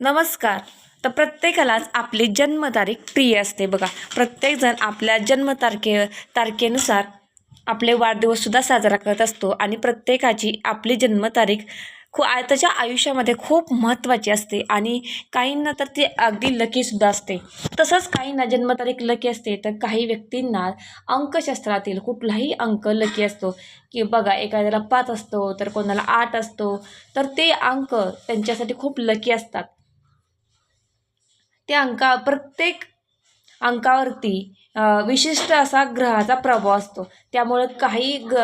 नमस्कार. तर प्रत्येकालाच आपली जन्मतारीख प्रिय असते बघा. प्रत्येकजण आपल्या जन्मतारखे तारखेनुसार आपले वाढदिवससुद्धा साजरा करत असतो आणि प्रत्येकाची आपली जन्मतारीख खू आताच्या त्याच्या आयुष्यामध्ये खूप महत्त्वाची असते आणि काहींना तर ती अगदी लकीसुद्धा असते. तसंच काहींना जन्मतारीख लकी असते तर काही व्यक्तींना अंकशास्त्रातील कुठलाही अंक लकी असतो. की बघा एखाद्याला पाच असतो तर कोणाला आठ असतो तर ते अंक त्यांच्यासाठी खूप लकी असतात. त्या अंका प्रत्येक अंकावरती विशिष्ट असा ग्रहाचा प्रभाव असतो. त्यामुळं काही ग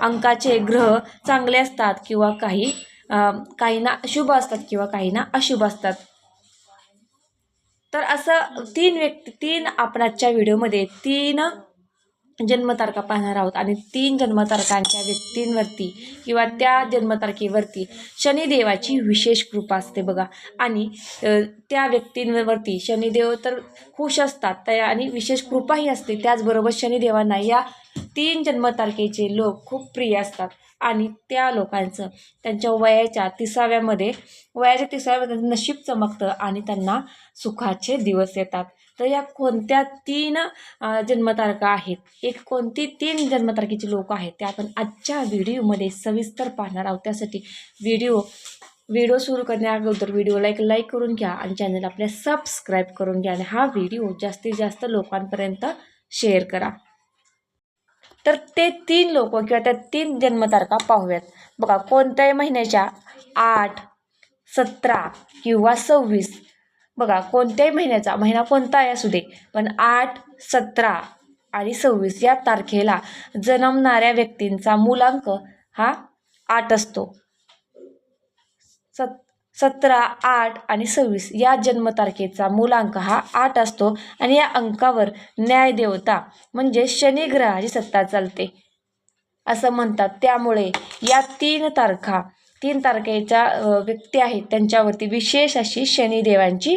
अंकाचे ग्रह चांगले असतात किंवा काही काहींना शुभ असतात किंवा काहींना अशुभ असतात. तर असं तीन व्यक्ती तीन आपण आजच्या व्हिडिओमध्ये तीन जन्मतारखा पाहणार आहोत आणि तीन जन्मतारखांच्या व्यक्तींवरती किंवा त्या जन्मतारखेवरती शनिदेवाची विशेष कृपा असते बघा. आणि त्या व्यक्तींवरती शनिदेव तर खुश असतात त्या आणि विशेष कृपाही असते. त्याचबरोबर शनिदेवांना या तीन जन्मतारखेचे लोक खूप प्रिय असतात. आणि त्या लोकांचं त्यांच्या वयाच्या तिसाव्यामध्ये वयाच्या तिसाव्यामध्ये नशीब चमकतं आणि त्यांना सुखाचे दिवस येतात. तर या कोणत्या तीन जन्मतारखा आहेत? एक कोणती तीन जन्मतारखेची लोक आहेत? ते आपण आजच्या व्हिडिओमध्ये सविस्तर पाहणार आहोत. त्यासाठी व्हिडिओ व्हिडिओ सुरू करण्याअगोदर व्हिडिओला एक लाईक करून घ्या आणि चॅनल आपल्या सबस्क्राईब करून घ्या आणि हा व्हिडिओ जास्तीत जास्त लोकांपर्यंत शेअर करा. तर ते तीन लोक किंवा त्या तीन जन्मतारखा पाहूयात. बघा कोणत्याही महिन्याच्या आठ सतरा किंवा सव्वीस बघा कोणत्याही महिन्याचा महिना कोणताही असू दे पण आठ सतरा आणि सव्वीस या तारखेला जन्मणाऱ्या व्यक्तींचा मूलांक हा आठ असतो. सत सतरा आठ आणि सव्वीस या जन्मतारखेचा मूलांक हा आठ असतो आणि या अंकावर न्यायदेवता म्हणजे शनिग्रहाची सत्ता चालते. असं म्हणतात. त्यामुळे या तीन तारखा तीन तारखेच्या व्यक्ती आहेत. त्यांच्यावरती विशेष अशी शनिदेवांची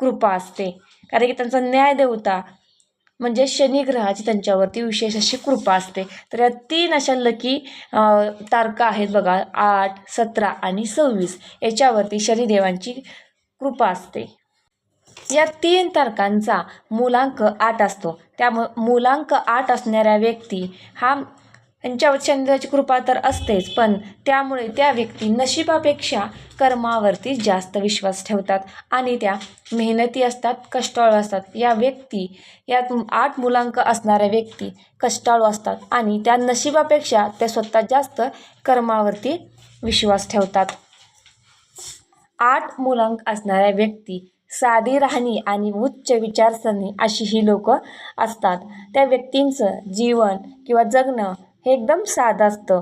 कृपा असते. कारण की त्यांचा न्यायदेवता म्हणजे शनिग्रहाची त्यांच्यावरती विशेष अशी कृपा असते. तर या तीन अशा लकी तारका आहेत बघा आठ सतरा आणि सव्वीस. याच्यावरती शनिदेवांची कृपा असते. या तीन तारकांचा मूलांक आठ असतो. त्यामुळं मूलांक आठ असणाऱ्या व्यक्ती हा यांच्यावर चंद्राची कृपा तर असतेच पण त्यामुळे त्या व्यक्ती नशिबापेक्षा कर्मावरती जास्त विश्वास ठेवतात आणि त्या मेहनती असतात कष्टाळू असतात. या व्यक्ती यात आठ मुलांक असणाऱ्या व्यक्ती कष्टाळू असतात आणि त्या नशिबापेक्षा त्या स्वतः जास्त कर्मावरती विश्वास ठेवतात. आठ मुलांक असणाऱ्या व्यक्ती साधी राहणी आणि उच्च विचारसरणी अशी ही लोक असतात. त्या व्यक्तींचं जीवन किंवा जगणं हे एकदम साधं असतं.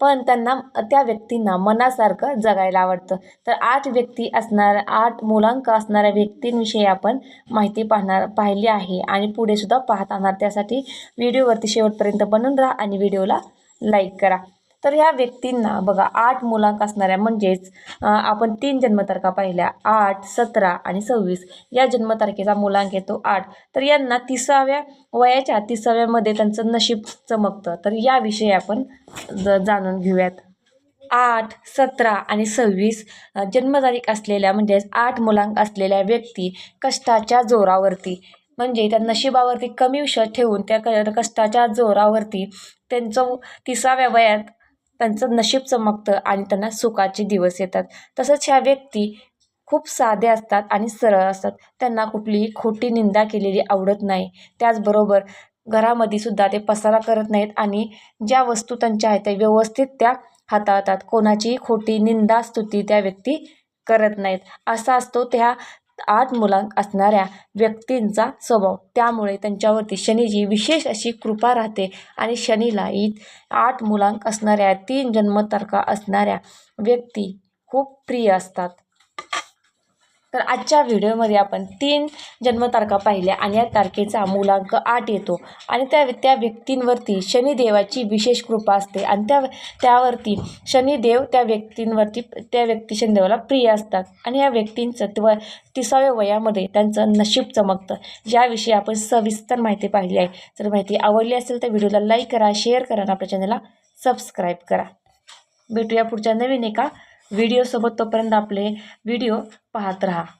पण त्यांना त्या व्यक्तींना मनासारखं जगायला आवडतं. तर आठ व्यक्ती असणार आठ मुलांक असणाऱ्या व्यक्तींविषयी आपण माहिती पाहणार पाहिली आहे आणि पुढे सुद्धा पाहत त्यासाठी व्हिडिओवरती शेवटपर्यंत बनून राहा आणि व्हिडिओला लाईक करा. तर ह्या व्यक्तींना बघा आठ मुलांक असणाऱ्या म्हणजेच आपण तीन जन्मतारखा पाहिल्या. आठ सतरा आणि सव्वीस. या जन्मतारखेचा मुलांक येतो आठ. तर यांना तिसाव्या वयाच्या तिसाव्यामध्ये त्यांचं नशीब चमकतं. तर याविषयी आपण ज जाणून घेऊयात. आठ सतरा आणि सव्वीस जन्मतारीख असलेल्या म्हणजेच आठ मुलांक असलेल्या व्यक्ती कष्टाच्या जोरावरती म्हणजे त्या नशिबावरती कमी विषय ठेवून त्या क कष्टाच्या जोरावरती त्यांचं तिसाव्या वयात त्यांचं नशीब चमकतं आणि त्यांना सुखाचे दिवस येतात. तसंच ह्या व्यक्ती खूप साध्या असतात आणि सरळ असतात. त्यांना कुठलीही खोटी निंदा केलेली आवडत नाही. त्याचबरोबर घरामध्ये सुद्धा ते पसारा करत नाहीत आणि ज्या वस्तू त्यांच्या आहेत त्या व्यवस्थित त्या हाताळतात. कोणाचीही खोटी निंदा स्तुती त्या व्यक्ती करत नाहीत. असा असतो त्या आठ मुलांक असणाऱ्या व्यक्तींचा स्वभाव. त्यामुळे त्यांच्यावरती शनीची विशेष अशी कृपा राहते. आणि शनीला ही आठ मुलांक असणाऱ्या तीन जन्मतारखा असणाऱ्या व्यक्ती खूप प्रिय असतात. तर आजच्या व्हिडिओमध्ये आपण तीन जन्मतारखा पाहिल्या आणि या तारखेचा मूलांक आठ येतो. आणि त्या त्या व्यक्तींवरती शनिदेवाची विशेष कृपा असते आणि त्या त्यावरती शनिदेव त्या व्यक्तींवरती त्या व्यक्ती शनिदेवाला प्रिय असतात. आणि या व्यक्तींचं त्व तिसाव्या वयामध्ये त्यांचं नशीब चमकतं. याविषयी आपण सविस्तर माहिती पाहिली आहे. जर माहिती आवडली असेल तर व्हिडिओला लाईक करा शेअर करा आणि आपल्या चॅनलला सबस्क्राईब करा. भेटूया पुढच्या नवीन एका व्हिडिओसोबत. तोपर्यंत आपले व्हिडिओ पाहत राहा.